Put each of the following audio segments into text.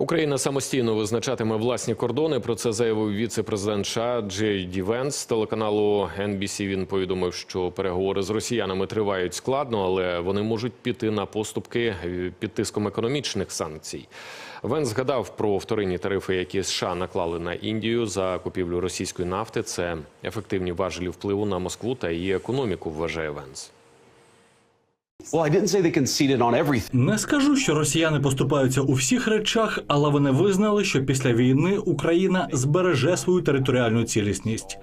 Україна самостійно визначатиме власні кордони. Про це заявив віце-президент США Джей Ді. Телеканалу NBC він повідомив, що переговори з росіянами тривають складно, але вони можуть піти на поступки під тиском економічних санкцій. Венс згадав про вторинні тарифи, які США наклали на Індію за купівлю російської нафти. Це ефективні важелі впливу на Москву та її економіку. Вважає Венс. Не скажу, що росіяни поступаються у всіх речах, але вони визнали, що після війни Україна збереже свою територіальну цілісність.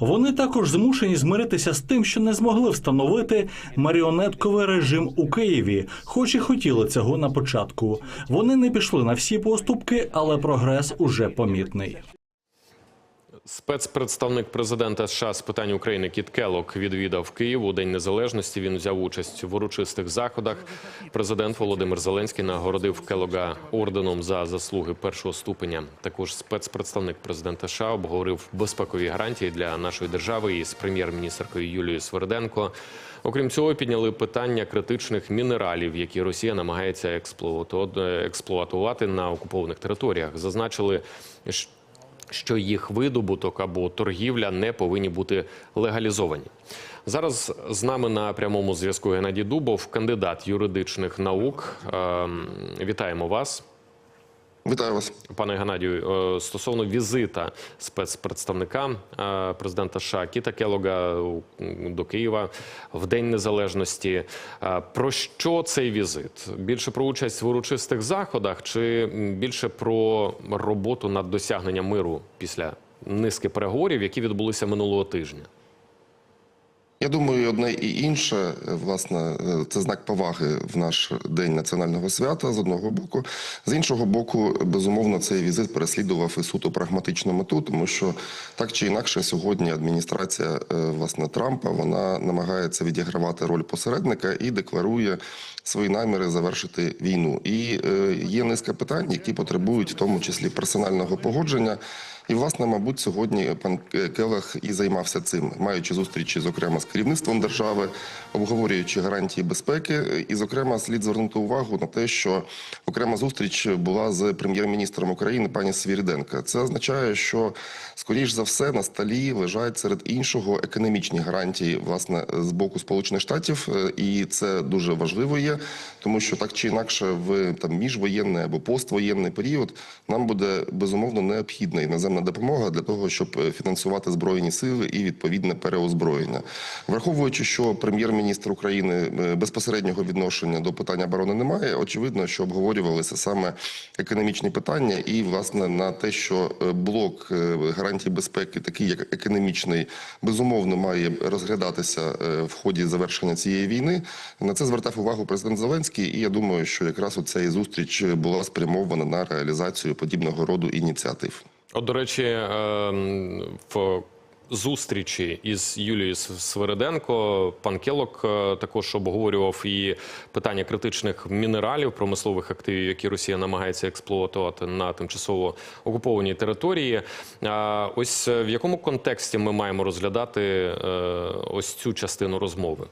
Вони також змушені змиритися з тим, що не змогли встановити маріонетковий режим у Києві, хоч і хотіли цього на початку. Вони не пішли на всі поступки, але прогрес уже помітний. Спецпредставник президента США з питань України Кіт Келлок відвідав Київ у День Незалежності. Він взяв участь в урочистих заходах. Президент Володимир Зеленський нагородив Келлога орденом за заслуги першого ступеня. Також спецпредставник президента США обговорив безпекові гарантії для нашої держави із прем'єр-міністркою Юлією Сверденко. Окрім цього, підняли питання критичних мінералів, які Росія намагається експлуату- експлуатувати на окупованих територіях. Зазначили, що що їх видобуток або торгівля не повинні бути легалізовані. Зараз з нами на прямому зв'язку Геннадій Дубов, кандидат юридичних наук. Ем, Вітаємо вас. Вітаю вас. Пане Геннадію, е, стосовно візита спецпредставника е, президента США Кіта Келога до Києва в День Незалежності. Е, Про що цей візит? Більше про участь в урочистих заходах, чи більше про роботу над досягненням миру після низки переговорів, які відбулися минулого тижня? Я думаю, одне і інше, власне, е, це знак поваги в наш день національного свята з одного боку. З іншого боку, безумовно, цей візит переслідував і суто прагматичну мету, тому що так чи інакше сьогодні адміністрація е, власне Трампа вона намагається відігравати роль посередника і декларує свої наміри завершити війну. І е, є низка питань, які потребують в тому числі персонального погодження. І, власне, мабуть, сьогодні пан Келех і займався цим, маючи зустрічі, зокрема, з керівництвом держави, обговорюючи гарантії безпеки. І, зокрема, слід звернути увагу на те, що окрема зустріч була з прем'єр-міністром України пані Свіріденка. Це означає, що скоріш за все на столі лежать серед іншого економічні гарантії, власне, з боку Сполучених Штатів, Е, і це дуже важливо є, тому що так чи інакше в там міжвоєнний або поствоєнний період нам буде безумовно необхідна іноземна допомога для того, щоб е, фінансувати збройні сили і відповідне переозброєння, враховуючи, що прем'єр-міністр України е, безпосереднього відношення до питання оборони немає. Очевидно, що обговорювалися саме економічні питання, і власне на те, що е, блок гарантій безпеки, такий як економічний, безумовно має розглядатися в ході завершення цієї війни. На це звертав увагу президент Зеленський, і я думаю, що якраз оця і зустріч була спрямована на реалізацію подібного роду ініціатив. От, до речі, ем, в зустрічі із Юлією Свириденко пан Келок е, також обговорював і питання критичних мінералів, промислових активів, які Росія намагається експлуатувати на тимчасово окупованій території. А Ось е, в якому контексті ми маємо розглядати е, ось цю частину розмови?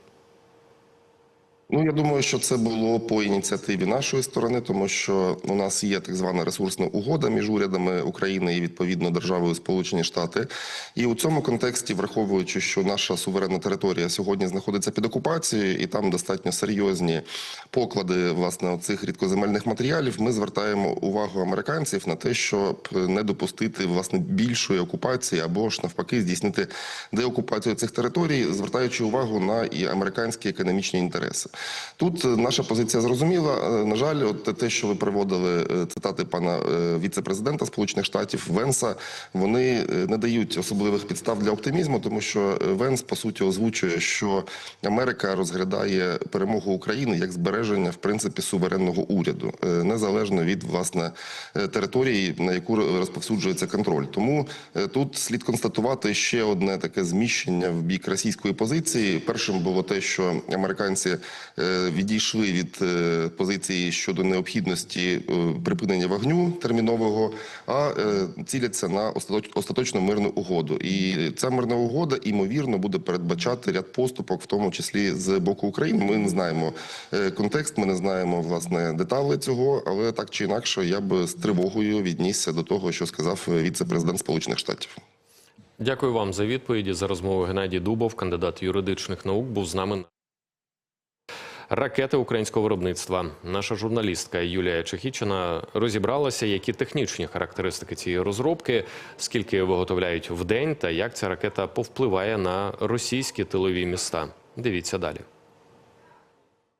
Ну, я думаю, що це було по ініціативі нашої сторони, тому що у нас є так звана ресурсна угода між урядами України і відповідно державою Сполучені Штати. І у цьому контексті, враховуючи, що наша суверенна територія сьогодні знаходиться під окупацією, і там достатньо серйозні поклади власне цих рідкоземельних матеріалів, ми звертаємо увагу американців на те, щоб не допустити власне більшої окупації або ж навпаки здійснити деокупацію цих територій, звертаючи увагу на і американські економічні інтереси. Тут е, наша позиція зрозуміла. Е, На жаль, от те, що ви приводили е, цитати пана віце-президента Сполучених Штатів Венса, вони не дають особливих підстав для оптимізму, тому що Венс по суті озвучує, що Америка розглядає перемогу України як збереження в принципі суверенного уряду, незалежно від власне території, на яку розповсюджується контроль. Тому тут слід констатувати ще одне таке зміщення в бік російської позиції. Першим було те, що американці відійшли від е, позиції щодо необхідності е, припинення вогню термінового, а е, ціляться на остаточ- остаточну мирну угоду. І ця мирна угода ймовірно буде передбачати ряд поступок, в тому числі з боку України. Ми не знаємо е, контекст, ми не знаємо власне деталі цього, але так чи інакше, я б з тривогою віднісся до того, що сказав е, віце-президент Сполучених Штатів. Дякую вам за відповіді. За розмову Геннадій Дубов, кандидат юридичних наук, був з нами. Ракети українського виробництва. Наша журналістка Юлія Чехічина розібралася, які технічні характеристики цієї розробки, скільки виготовляють в день, та як ця ракета повпливає на російські тилові міста. Дивіться далі.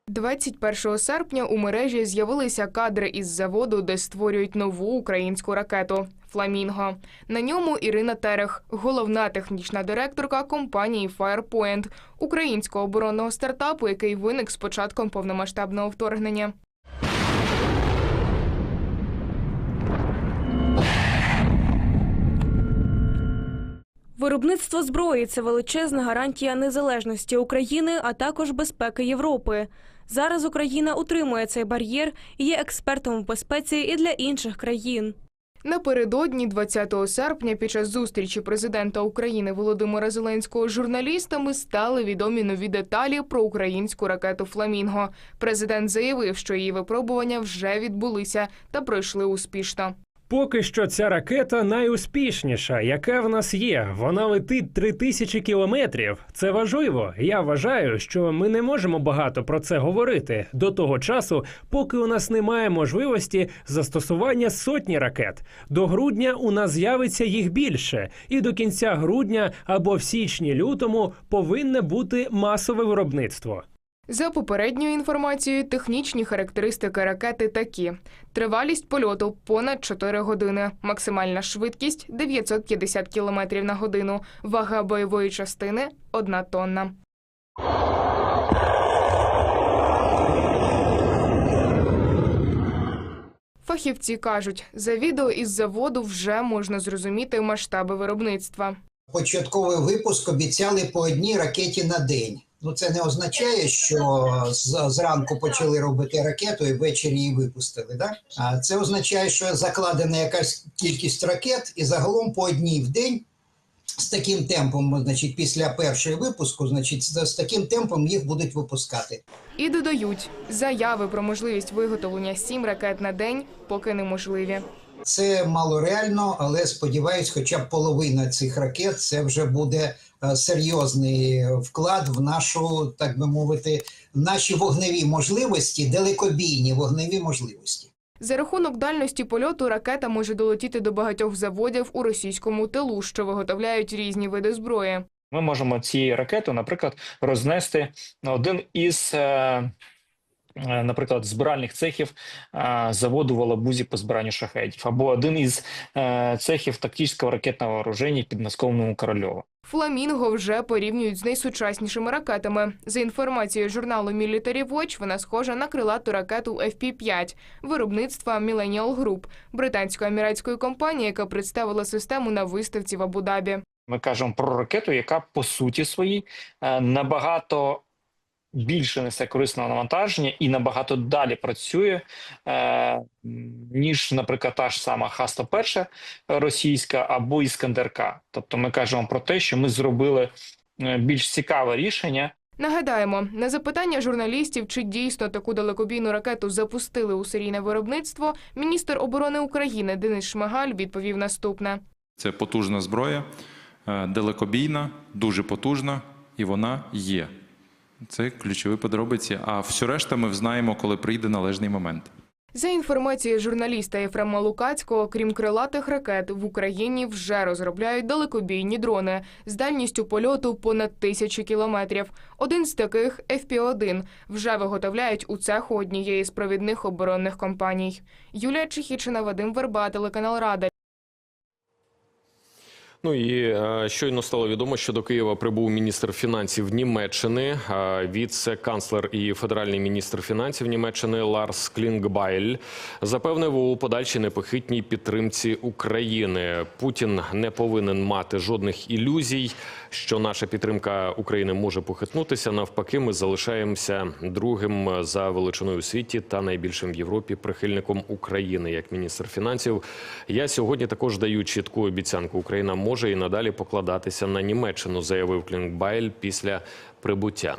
21 серпня у мережі з'явилися кадри із заводу, де створюють нову українську ракету Фламінго. На ньому Ірина Терех, головна технічна директорка компанії Firepoint, українського оборонного стартапу, який виник з початком повномасштабного вторгнення. Виробництво зброї це величезна гарантія незалежності України, а також безпеки Європи. Зараз Україна утримує цей бар'єр і є експертом в безпеці і для інших країн. Напередодні, 20 серпня, під час зустрічі президента України Володимира Зеленського з журналістами стали відомі нові деталі про українську ракету Фламінго. Президент заявив, що її випробування вже відбулися та пройшли успішно. Поки що ця ракета найуспішніша, яка в нас є. Вона летить 3000 кілометрів. Це важливо. Я вважаю, що ми не можемо багато про це говорити до того часу, поки у нас немає можливості застосування сотні ракет. До грудня у нас з'явиться їх більше, і до кінця грудня або в січні-лютому повинне бути масове виробництво. За попередньою інформацією, технічні характеристики ракети такі: тривалість польоту понад 4 години, максимальна швидкість 950 км на годину, вага бойової частини 1 тонна. Фахівці кажуть, за відео із заводу вже можна зрозуміти масштаби виробництва. початковий випуск обіцяли по одній ракеті на день. Ну це не означає, що з- зранку почали робити ракету і ввечері її випустили. Да? А це означає, що закладена якась кількість ракет, і загалом по одній в день з таким темпом, значить, після першого випуску, значить, з таким темпом їх будуть випускати. І додають, заяви про можливість виготовлення сім ракет на день поки неможливі. Це мало реально, але сподіваюсь, хоча б половина цих ракет це вже буде е, серйозний вклад в нашу, так би мовити, наші вогневі можливості, далекобійні вогневі можливості. За рахунок дальності польоту ракета може долетіти до багатьох заводів у російському тилу, що виготовляють різні види зброї. Ми можемо цією ракетою, наприклад, рознести один із, е, е, наприклад, збиральних цехів е, заводу в Алабузі по збиранню шахедів, або один із е, цехів тактичного ракетного вооруження в підмосковному Корольова. Фламінго вже порівнюють з найсучаснішими ракетами. За інформацією журналу Military Watch, вона схожа на крилату ракету FP-5 виробництва Millennial Group, британсько-аміратської компанії, яка представила систему на виставці в Абу-Дабі. Ми кажемо про ракету, яка по суті своїй е, набагато більше несе корисного навантаження і набагато далі працює, е, ніж, наприклад, та ж сама Х-101 російська або Іскандер-К. Тобто ми кажемо про те, що ми зробили е, більш цікаве рішення, Нагадаємо, на запитання журналістів, чи дійсно таку далекобійну ракету запустили у серійне виробництво, міністр оборони України Денис Шмигаль відповів наступне. Це потужна зброя, е, далекобійна, дуже потужна, і вона є. Це ключові подробиці. А всю решта ми знаємо, коли прийде належний момент. За інформацією журналіста Єфрема Лукацького, крім крилатих ракет, в Україні вже розробляють далекобійні дрони з дальністю польоту понад тисячу кілометрів. Один з таких FP-1 вже виготовляють у цеху однієї з провідних оборонних компаній. Юлія Чехічина, Вадим Верба, телеканал Рада. Ну і е, щойно стало відомо, що до Києва прибув міністр фінансів Німеччини, е, віце-канцлер і федеральний міністр фінансів Німеччини Ларс Клінгбайль запевнив у подальшій непохитній підтримці України. Путін не повинен мати жодних ілюзій, що наша підтримка України може похитнутися. Навпаки, ми залишаємося другим за величиною у світі та найбільшим в Європі прихильником України як міністр фінансів. Я сьогодні також даю чітку обіцянку Україна може може і надалі покладатися на Німеччину, заявив Клінгбайль після прибуття.